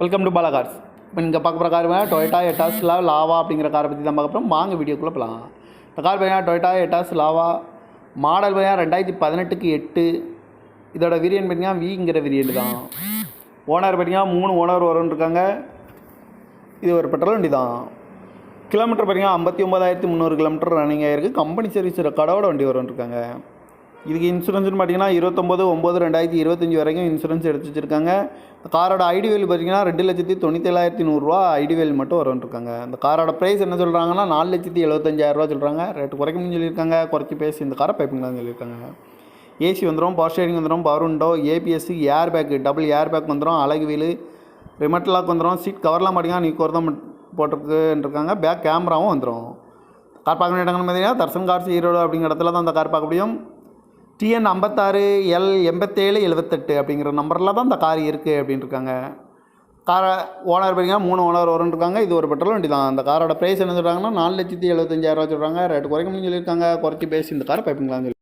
Welcome to Bala cars இப்போ நீங்கள் பார்க்க போகிற கார் டொயட்டா எட்டாஸ்லா லாவா அப்படிங்கிற காரை பற்றி தான் பார்க்க போகிறோம் வாங்க வீடியோக்குள்ளே போகலாம் இந்த கார் பார்த்தீங்கன்னா டொயட்டா எட்டாஸ் லாவா மாடல் பார்த்தீங்கன்னா ரெண்டாயிரத்தி பதினெட்டுக்கு எட்டு. இதோட விரியன் பார்த்தீங்கன்னா விங்கிற விரியன் தான். ஓனர் பார்த்தீங்கன்னா மூணு ஓனர் வரும்னு இருக்காங்க. இது ஒரு பெட்ரோல் வண்டி தான். கிலோமீட்டர் பார்த்தீங்கன்னா ஐம்பத்தி ஒம்பதாயிரத்தி முந்நூறு கிலோமீட்டர் ரன்னிங் ஆகிருக்கு கம்பெனி சர்வீஸ் ரெக்கார்டோட வண்டி வரும்னு இருக்காங்க. இதுக்கு இன்சூரன்ஸ்னு பார்த்தீங்கன்னா இருபத்தொம்போது ஒம்பது ரெண்டாயிரத்தி இருபத்தஞ்சி வரைக்கும் இன்சூரன்ஸ் எடுத்து வச்சுருக்காங்க. இந்த காரோட ஐடி வேல் பார்த்தீங்கன்னா ரெண்டு லட்சத்தி தொண்ணூத்தேழாயிரத்தி நூறுரூவா ஐடி வேல் மட்டும் வரும்னு இருக்காங்க இந்த காரோட ப்ரைஸ் என்ன சொல்கிறாங்கன்னா நாலு லட்சத்தி எழுபத்தஞ்சாயிரரூவா சொல்கிறாங்க ரேட்டு குறைக்கணும்னு சொல்லியிருக்காங்க. குறைச்சி பேசி இந்த காரை பைப்பிங்களான்னு சொல்லியிருக்காங்க. ஏசி வந்துடும் பவர் ஸ்டேரிங் வந்துடும் power window ABS air bag double air bag வந்துடும் அழகு வீல் ரிமட்லாக் வந்துடும் சீட் கவர்லாம் பார்த்தீங்கன்னா நீ தான் போட்டிருக்குன்றிருக்காங்க. பேக் கேமராவும் வந்துடும் கார் பார்க்க வேண்டிய இடங்கள் பார்த்தீங்கன்னா தர்சன் கார்ஸ் ஈரோடு அப்படிங்கிற இடத்துல தான் அந்த கார் பார்க்க முடியும். டிஎன் ஐம்பத்தாறு எல் எண்பத்தேழு எழுபத்தெட்டு அப்படிங்கிற நம்பரில் தான் இந்த கார் இருக்குது அப்படின்ட்டுருக்காங்க காரை ஓனர் பார்த்தீங்கன்னா மூணு ஓனர் வரும்னு இருக்காங்க இது ஒரு பெட்ரோல் வண்டி தான். அந்த காரோட ப்ரைஸ் என்ன சொல்கிறாங்கன்னா நாலு லட்சத்தி எழுபத்தஞ்சாயிரரூவா சொல்கிறாங்க ரேட்டு குறைக்கணும்னு சொல்லியிருக்காங்க. குறைச்சி பேசி இந்த காரை பைப்பிங்களான்னு சொல்லி